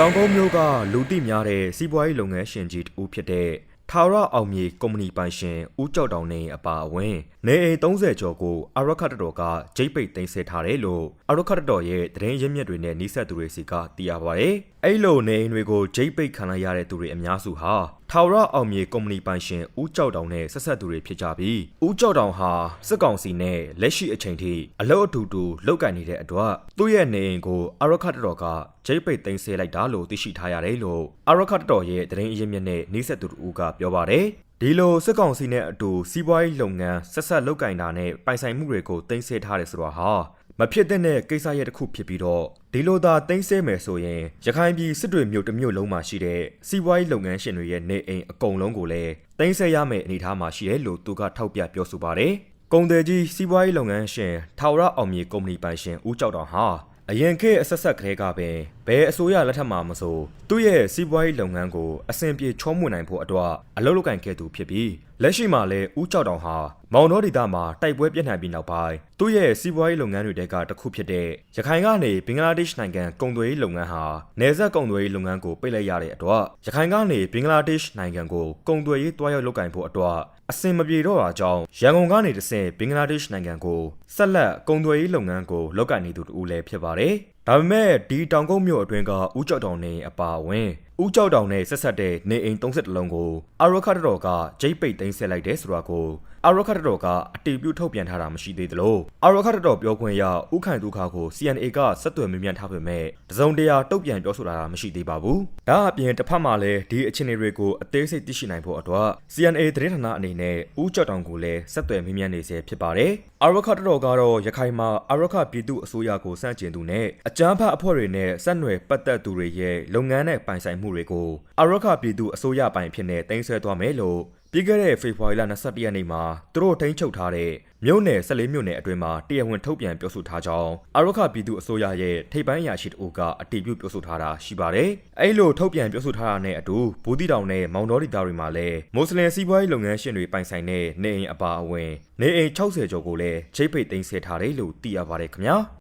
တောင်ကုန်းမြို့ကလူသိများတဲ့စီးပွားရေးလုပ်ငန်းရှင်ကြီးတဦးဖြစ်တဲ့ထာဝရအောင်မြေကုမ္ပဏီပိုင်ရှင်ဦးကျော်တောင်နေအပါအဝင်နေအိမ်30ကျော်ကိုအရခတ်တော်ကဂျိတ်ပိတ်သိမ်းဆည်းထားတယ်လို့အရခတ်တော်ရဲ့သတင်းရင်းမြစ်တွေနဲ့နှိစက်သူတွေစီကသိရပါဗျ။အဲ့လိုနေအိမ်တွေကိုဂျိတ်ပိတ်ခံလိုက်ရတဲ့သူတွေအများစုဟာထာဝရအောင်မြေကုမ္ပဏီပိုင်ရှင်ဦးကျော်တောင်နဲ့ဆက်ဆက်သူတွေဖြစ်ကြပြီးဦးကျော်တောင်ဟာစစ်ကောင်စီနဲ့လက်ရှိအချိန်ထိအလုတ်အတူတူလောက်ကန်နေတဲ့အတွက်သူ့ရဲ့နေအိမ်ကိုအရခတ်တော်ကဂျိတ်ပိတ်သိမ်းဆည်းလိုက်တာလို့သိရှိထားရတယ်လို့အရခတ်တော်ရဲ့သတင်းရင်းမြစ်နဲ့နှိစက်သူတို့ကပြောပါတယ်။ဒီလိုစစ်ကောင်စီနဲ့အတူစီးပွားရေးလုပ်ငန်းဆက်ဆက်လုပ်ကင်တာနဲ့ပိုင်ဆိုင်မှုတွေကိုတင်ဆက်ထားတယ်ဆိုတာဟာ မဖြစ်တဲ့တဲ့ကိစ္စရဲ့တစ်ခုဖြစ်ပြီးတော့ဒီလိုသာတင်ဆက်မယ်ဆိုရင်ရခိုင်ပြည်စစ်တွေမြို့တစ်မြို့လုံးမှာရှိတဲ့စီးပွားရေးလုပ်ငန်းရှင်တွေရဲ့နေအိမ်အကုန်လုံးကိုလည်းတင်ဆက်ရမယ့်အနေအထားမှာရှိတယ်လို့သူကထောက်ပြပြောဆိုပါတယ်။ကုန်တယ်ကြီးစီးပွားရေးလုပ်ငန်းရှင်ထာဝရအောင်မြေကုမ္ပဏီပိုင်ရှင်ဦးကျော်တော်ဟာအရင်ခေတ်အဆက်ဆက်ကလေးကပင် ဘယ်အစိုးရလက်ထက်မှာမဆိုသူ့ရဲ့စီးပွားရေးလုပ်ငန်းကိုအဆင်ပြေချောမွေ့နိုင်ဖို့အတွက်အလုပ်လုပ်ကင်ခဲ့သူဖြစ်ပြီးလက်ရှိမှာလည်းဦးကျော်တောင်ဟာမောင်တော်ဒေသမှာတိုက်ပွဲပြန့်နှံ့ပြီးနောက်ပိုင်းသူ့ရဲ့စီးပွားရေးလုပ်ငန်းတွေတဲကတစ်ခုဖြစ်တဲ့ရခိုင်ကနေဘင်္ဂလားဒေ့ရှ်နိုင်ငံကုန်သွယ်ရေးလုပ်ငန်းဟာနယ်စပ်ကုန်သွယ်ရေးလုပ်ငန်းကိုပိတ်လိုက်ရတဲ့အတွက်ရခိုင်ကနေဘင်္ဂလားဒေ့ရှ်နိုင်ငံကိုကုန်သွယ်ရေးတွားရောက်လုပ်ကင်ဖို့အတွက်အဆင်မပြေတော့တာကြောင့်ရန်ကုန်ကနေတဆင့်ဘင်္ဂလားဒေ့ရှ်နိုင်ငံကိုဆက်လက်ကုန်သွယ်ရေးလုပ်ငန်းကိုလုပ်ကင်နေသူတူလည်းဖြစ်ပါတယ်။ ဒါပေမဲ့ဒီတောင်ကုန်းမြို့အတွင်းကဦးကျော်တောင်နေအပါအဝင် ဦးကျော်တောင်နဲ့ဆက်ဆက်တဲ့နေအိမ်30လုံးကိုအာရခတ်တော်ကဂျိတ်ပိတ်သိမ်းဆက်လိုက်တယ်ဆိုတာကိုအာရခတ်တော်ကအတီးပြုတ်ထုတ်ပြန်ထားတာမရှိသေးသလိုအာရခတ်တော်ပြောခွင့်ရဦးခိုင်ဒုခါကို CNA ကဆက်သွယ်မြင်မြန်ထားပေမဲ့တစုံတရာတုတ်ပြန်ပြောဆိုတာမရှိသေးပါဘူး။ဒါအပြင်တစ်ဖက်မှာလည်းဒီအခြေအနေတွေကိုအသေးစိတ်သိရှိနိုင်ဖို့အတွက် CNA သတင်းဌာနအနေနဲ့ဦးကျော်တောင်ကိုလည်းဆက်သွယ်မြင်မြန်နေစေဖြစ်ပါတယ်။အာရခတ်တော်ကတော့ရခိုင်မှာအာရခပြည်သူအစိုးရကိုစန့်ကျင်သူနဲ့အကြမ်းဖက်အဖွဲ့တွေနဲ့ဆက်နွယ်ပတ်သက်သူတွေရဲ့လုပ်ငန်းနဲ့ပိုင်ဆိုင်မှုတွေကိုအာရခပြည်သူအစိုးရပိုင်ဖြစ်နေတင်ဆက်သွားမယ်လို့ပြီးခဲ့တဲ့ဖေဖော်ဝါရီလ22ရက်နေ့မှာသူတို့ထိန်းချုပ်ထားတဲ့မြို့နယ်14မြို့နယ်အတွင်းမှာတရားဝင်ထုတ်ပြန်ပြောဆိုထားကြောင်းအာရခပြည်သူအစိုးရရဲ့ထိပ်ပိုင်းအရာရှိတအုပ်ကအတည်ပြုပြောဆိုထားတာရှိပါတယ်။အဲ့လိုထုတ်ပြန်ပြောဆိုထားတာနဲ့အတူဘူတိတောင်နဲ့မောင်တော်ဒီတာတွေမှာလည်းမွတ်စလင်စီးပွားရေးလုပ်ငန်းရှင်တွေပိုင်ဆိုင်တဲ့နေအိမ်အပါအဝင်နေအိမ်60ကျော်ကိုလည်းချိတ်ပိတ်သိမ်းဆည်းထားတယ်လို့သိရပါတယ်ခင်ဗျာ။